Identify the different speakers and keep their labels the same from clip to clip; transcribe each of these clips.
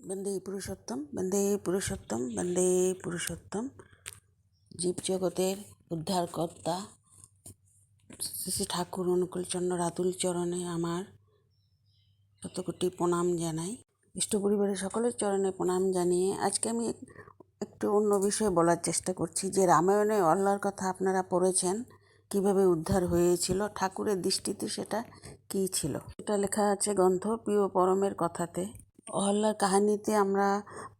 Speaker 1: বন্দে পুরুষোত্তম বন্দে পুরুষোত্তম বন্দে পুরুষোত্তম। জীবজগতের উদ্ধারকর্তা শ্রী ঠাকুর অনুকূলচন্দ্র রাতুল চরণে আমার শতকোটি প্রণাম জানাই। ইষ্ট পরিবারের সকলের চরণে প্রণাম জানিয়ে আজকে আমি একটু অন্য বিষয়ে বলার চেষ্টা করছি যে রামায়ণে অল্লার কথা আপনারা পড়েছেন, কীভাবে উদ্ধার হয়েছিল, ঠাকুরের দৃষ্টিতে সেটা কী ছিল? এটা লেখা আছে গ্রন্থ প্রিয় পরমের কথাতে। অহল্যার কাহিনীতে আমরা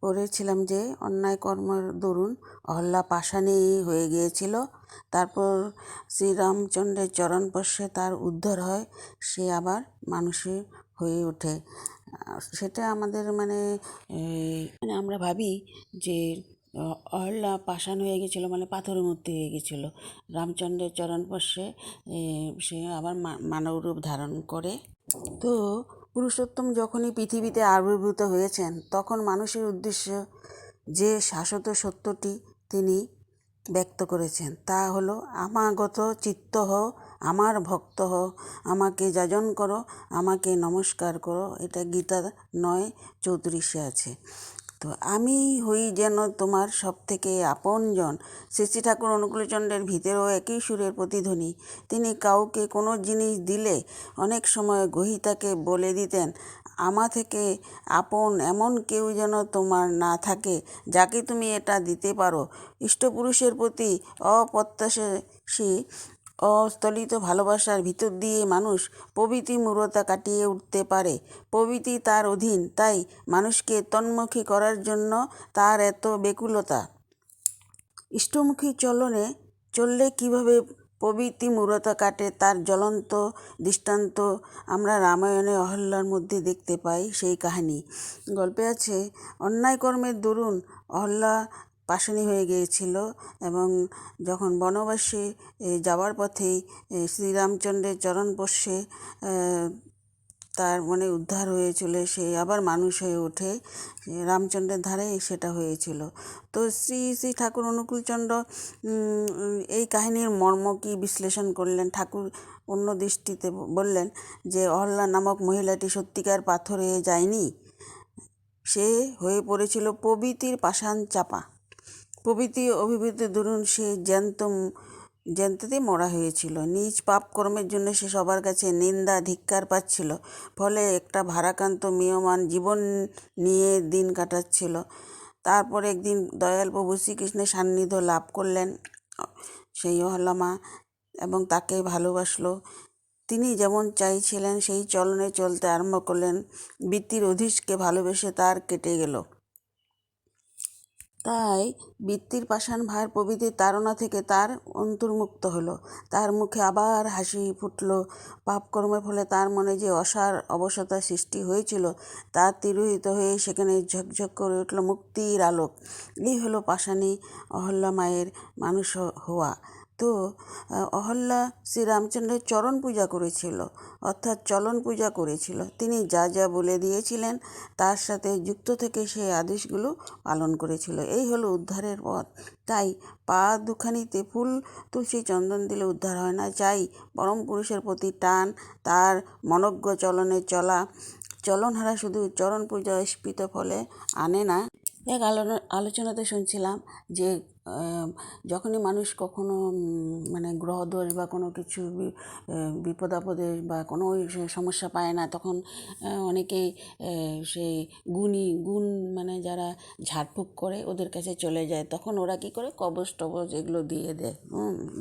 Speaker 1: পড়েছিলাম যে অন্যায় কর্মের দরুন অহল্যা পাষাণী হয়ে গিয়েছিল। তারপর শ্রীরামচন্দ্রের চরণ চরণস্পর্শে তার উদ্ধার হয় সে আবার মানুষে হয়ে ওঠে। সেটা আমাদের মানে মানে আমরা ভাবি যে অহল্যা পাষাণ হয়ে গেছিল মানে পাথরের মূর্তি হয়ে গেছিল রামচন্দ্রের চরণস্পর্শে এ, সে আবার মানব রূপ ধারণ করে। তো পুরুষোত্তম যখনই পৃথিবীতে আবির্ভূত হয়েছেন, তখন মানুষের উদ্দেশ্য যে শাশ্বত সত্যটি তিনি ব্যক্ত করেছেন, তা হল, আমাগত চিত্ত হও, আমার ভক্ত হও, আমাকে যাজন করো, আমাকে নমস্কার করো। এটা গীতা নয় চৌত্রিশে আছে। তো আমি হই যেন তোমার সব থেকে আপনজন। শ্রী ঠাকুর অনুকূলচন্দ্রের ভিতরেও একই সুরের প্রতিধ্বনি। তিনি কাউকে কোনো জিনিস দিলে অনেক সময় গহিতাকে বলে দিতেন, আমা থেকে আপন এমন কেউ যেন তোমার না থাকে, যাকে তুমি এটা দিতে পারো। ইষ্টপুরুষের প্রতি অপ্রত্যাশী অস্তলিত ভালোবাসার ভিতর দিয়ে মানুষ প্রভৃতি মূরতা কাটিয়ে উঠতে পারে। প্রভৃতি তার অধীন, তাই মানুষকে তন্মুখী করার জন্য তার এত বেকুলতা ইষ্টমুখী চলনে চললে কীভাবে প্রভৃতি মূরতা কাটে তার জ্বলন্ত দৃষ্টান্ত আমরা রামায়ণে অহল্যার মধ্যে দেখতে পাই সেই কাহিনী। গল্পে আছে অন্যায় কর্মের দরুন অহল্যা পাশানি হয়ে গিয়েছিল এবং যখন বনবাসে যাওয়ার পথেই শ্রীরামচন্দ্রের চরণ স্পর্শে তার মানে উদ্ধার হয়েছিল সে আবার মানুষ হয়ে ওঠে। রামচন্দ্রের ধারে সেটা হয়েছিল। তো শ্রী শ্রী ঠাকুর অনুকূলচন্দ্র এই কাহিনীর মর্ম কি বিশ্লেষণ করলেন? ঠাকুর অন্য দৃষ্টিতে বললেন যে, অহল্যা নামক মহিলাটি সত্যিকার পাথরে যায়নি। সে হয়ে পড়েছিল প্রবৃতির পাষাণ চাপা। প্রভৃতি অভিভূত দরুন সে জ্যান্ত জ্যান্ততে মরা হয়েছিল। নিজ পাপ কর্মের জন্য সে সবার কাছে নিন্দা, ধিক্কার পাচ্ছিল। ফলে একটা ভারাক্রান্ত মিয়মান জীবন নিয়ে দিন কাটাচ্ছিল। তারপর একদিন দয়াল প্রভু শ্রীকৃষ্ণের সান্নিধ্য লাভ করলেন। সেই অহল্লামা এবং তাকে ভালোবাসলো। তিনি যেমন চাইছিলেন, সেই চলনে চলতে আরম্ভ করলেন। বৃত্তির অধীশকে ভালোবেসে তার কেটে গেল। তাই বৃত্তির পাষাণ ভার প্রভৃতির তাড়না থেকে তার অন্তর্মুক্ত হলো। তার মুখে আবার হাসি ফুটল। পাপকর্মের ফলে তার মনে যে অসার অবসতা সৃষ্টি হয়েছিল, তা তিরোহিত হয়ে সেখানে ঝকঝক করে উঠল মুক্তির আলোক। এই হলো পাষাণী অহল্যা মায়ের মানুষ হওয়া। তো অহল্যা শ্রীরামচন্দ্রের চরণ পূজা করেছিল, অর্থাৎ চলন পূজা করেছিল। তিনি যা যা বলে দিয়েছিলেন, তার সাথে যুক্ত থেকে সেই আদেশগুলো পালন করেছিল। এই হলো উদ্ধারের পথ। তাই পা দুখানিতে ফুল তুলসী চন্দন দিলে উদ্ধার হয় না। চাই পরম পুরুষের প্রতি টান, তার মনজ্ঞ চলনে চলা। চলনহারা শুধু চরণ পূজা স্ফীত ফলে আনে না। এক আলো- আলোচনাতে শুনছিলাম যে যখনই মানুষ কখনো মানে গ্রহদোষ বা কোনো কিছু বিপদ আপদে বা কোনো সমস্যা পায় না, তখন অনেকেই সেই গুণী, গুণ মানে যারা ঝাড়ফুঁক করে ওদের কাছে চলে যায়। তখন ওরা কী করে? কবচ টবচ এগুলো দিয়ে দেয়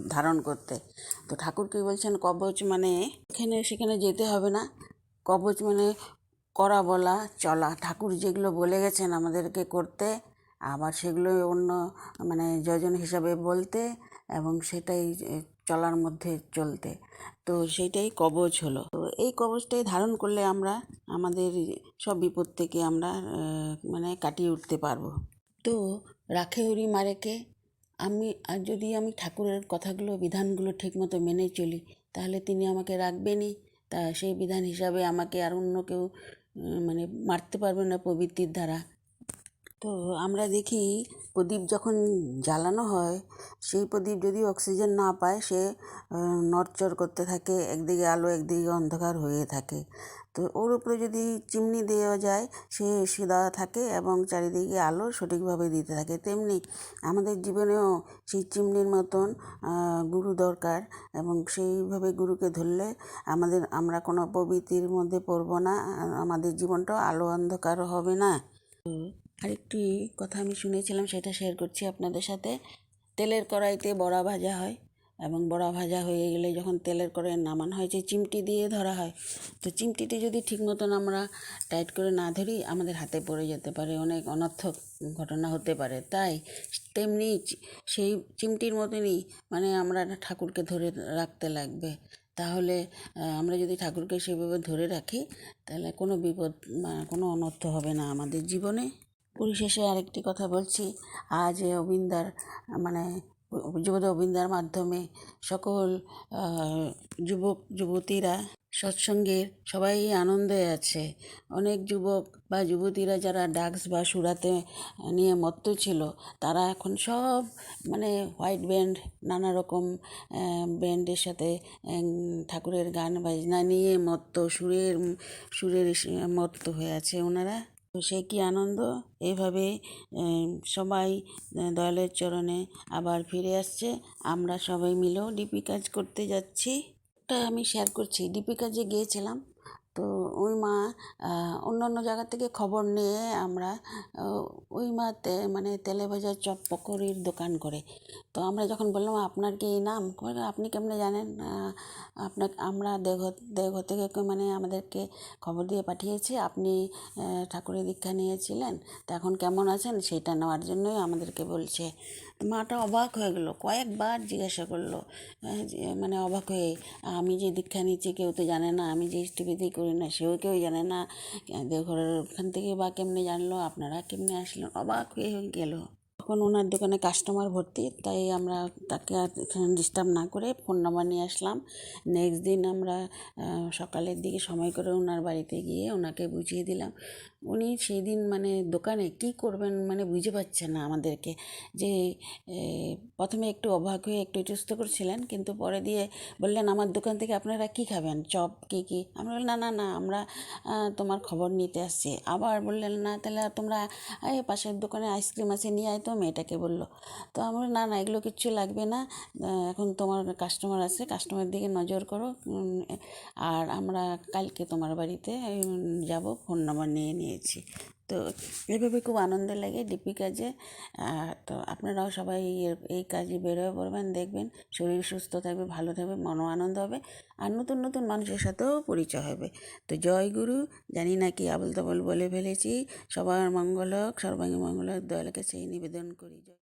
Speaker 1: ধারণ করতে। তো ঠাকুর কি বলছেন? কবচ মানে এখানে, সেখানে যেতে হবে না। কবচ মানে করা বলা, চলা। ঠাকুর যেগুলো বলে গেছেন আমাদেরকে করতে, আবার সেগুলো অন্য মানে যজন হিসাবে বলতে এবং সেটাই চলার মধ্যে চলতে। তো সেইটাই কবচ হলো। তো এই কবচটাই ধারণ করলে আমরা, আমাদের সব বিপদ থেকে আমরা মানে কাটিয়ে উঠতে পারব। তো রাখে হরি মারেকে, আমি, আর যদি আমি ঠাকুরের কথাগুলো, বিধানগুলো ঠিকমতো মেনে চলি, তাহলে তিনি আমাকে রাখবেনই। তা সেই বিধান হিসাবে আমাকে আর অন্য কেউ মানে মারতে পারবে না প্রবৃত্তির দ্বারা। তো আমরা দেখি প্রদীপ যখন জ্বালানো হয়, সেই প্রদীপ যদি অক্সিজেন না পায়, সে নড়চড় করতে থাকে, একদিকে আলো, একদিকে অন্ধকার হয়ে থাকে। তো ওর উপরে যদি চিমনি দেওয়া যায়, সে সিধা থাকে এবং চারিদিকে আলো সঠিকভাবে দিতে থাকে। তেমনি আমাদের জীবনেও সেই চিমনির মতন গুরু দরকার এবং সেইভাবে গুরুকে ধরলে আমাদের, আমরা কোনো প্রবৃত্তির মধ্যে পড়ব না আমাদের জীবনটাও আলো অন্ধকার হবে না। আরেকটি কথা আমি শুনেছিলাম, সেটা শেয়ার করছি আপনাদের সাথে। তেলের কড়াইতে বড়া ভাজা হয় এবং বড়া ভাজা হয়ে গেলে যখন তেলের কড়াই নামানো হয় যে চিমটি দিয়ে ধরা হয়। তো চিমটিটি যদি ঠিক মতন আমরা টাইট করে না ধরি, আমাদের হাতে পড়ে যেতে পারে, অনেক অনর্থক ঘটনা হতে পারে। তাই তেমনি সেই চিমটির মতনই মানে আমরা ঠাকুরকে ধরে রাখতে লাগবে। তাহলে আমরা যদি ঠাকুরকে সেভাবে ধরে রাখি, তাহলে কোনো বিপদ কোনো অনর্থ হবে না আমাদের জীবনে। পরিশেষে আরেকটি কথা বলছি। আজ অবিন্দার মানে যুবদ অবিন্দার মাধ্যমে সকল যুবক, যুবতীরা সৎসঙ্গের সবাই আনন্দে আছে। অনেক যুবক বা যুবতীরা যারা ডাক্স বা সুরাতে নিয়ে মত্ত ছিল, তারা এখন সব মানে হোয়াইট ব্যান্ড, নানা রকম ব্যান্ডের সাথে ঠাকুরের গান বাজনা নিয়ে মত্ত, সুরের সুরের মত্ত হয়ে আছে ওনারা। তো সে কি আনন্দ? এইভাবে সবাই দয়ালের চরণে আবার ফিরে আসছে। আমরা সবাই মিলেও ডিপি কাজ করতে যাচ্ছি। তা আমি শেয়ার করছি। ডিপি কাজে গিয়েছিলাম। তো ওই মা অন্য অন্য জায়গা থেকে খবর নিয়ে আমরা ওই মাতে মানে তেলে ভাজা চপ পকোড়ির দোকান করে। তো আমরা যখন বললাম, আপনার কি নাম? আপনি কেমনে জানেন? আপনাকে, আমরা দেওঘর দেওঘর থেকে মানে আমাদেরকে খবর দিয়ে পাঠিয়েছি, আপনি ঠাকুরের দীক্ষা নিয়েছিলেন, তো এখন কেমন আছেন? সেটা নেওয়ার জন্যই আমাদেরকে বলছে। মাটা অবাক হয়ে গেলো, কয়েকবার জিজ্ঞাসা করল মানে অবাক হয়ে, আমি যে দীক্ষা নিচ্ছি কেউ তো জানে না, আমি যে ইষ্টবিধি করি না সেও কেউ জানে না দেওঘরের ওখান থেকে বা কেমনে জানলো, আপনারা কেমনে আসলেন, অবাক হয়ে গেল। তখন ওনার দোকানে কাস্টমার ভর্তি, তাই আমরা তাকে আর ডিস্টার্ব না করে ফোন নাম্বার নিয়ে আসলাম। নেক্সট দিন আমরা সকালের দিকে সময় করে ওনার বাড়িতে গিয়ে ওনাকে বুঝিয়ে দিলাম। উনি সেই দিন মানে দোকানে কি করবেন মানে বুঝে পাচ্ছেন না আমাদেরকে যে প্রথমে একটু অবাক হয়ে একটু ইতস্ত করছিলেন, কিন্তু পরে দিয়ে বললেন, আমার দোকান থেকে আপনারা কি খাবেন? চপ কী কী? আমরা বললাম, না না না, আমরা তোমার খবর নিতে আসছি। আবার বললেন, না, তাহলে তোমরা, এই পাশের দোকানে আইসক্রিম আছে, নিয়ে আয় তো, মেয়েটাকে বলল। তো আমরা না না, এগুলো কিচ্ছু লাগবে না। এখন তোমার কাস্টমার আছে, কাস্টমার দিকে নজর করো আর আমরা কালকে তোমার বাড়িতে যাব, ফোন নাম্বার নিয়ে নিয়েছি তো এভাবে খুব আনন্দ লাগে ডিপি কাজে তো আপনারাও সবাই এই কাজে বেরোয় পড়বেন, দেখবেন শরীর সুস্থ থাকবে, ভালো থাকবে, মনও আনন্দ হবে আর নতুন নতুন মানুষের সাথেও পরিচয় হবে। তো জয় গুরু, জানি না কি আবল তাবল বলে ফেলেছি, সবার মঙ্গল হোক, সর্বাঙ্গী মঙ্গল হোক, দয়ালকে সেই নিবেদন করি।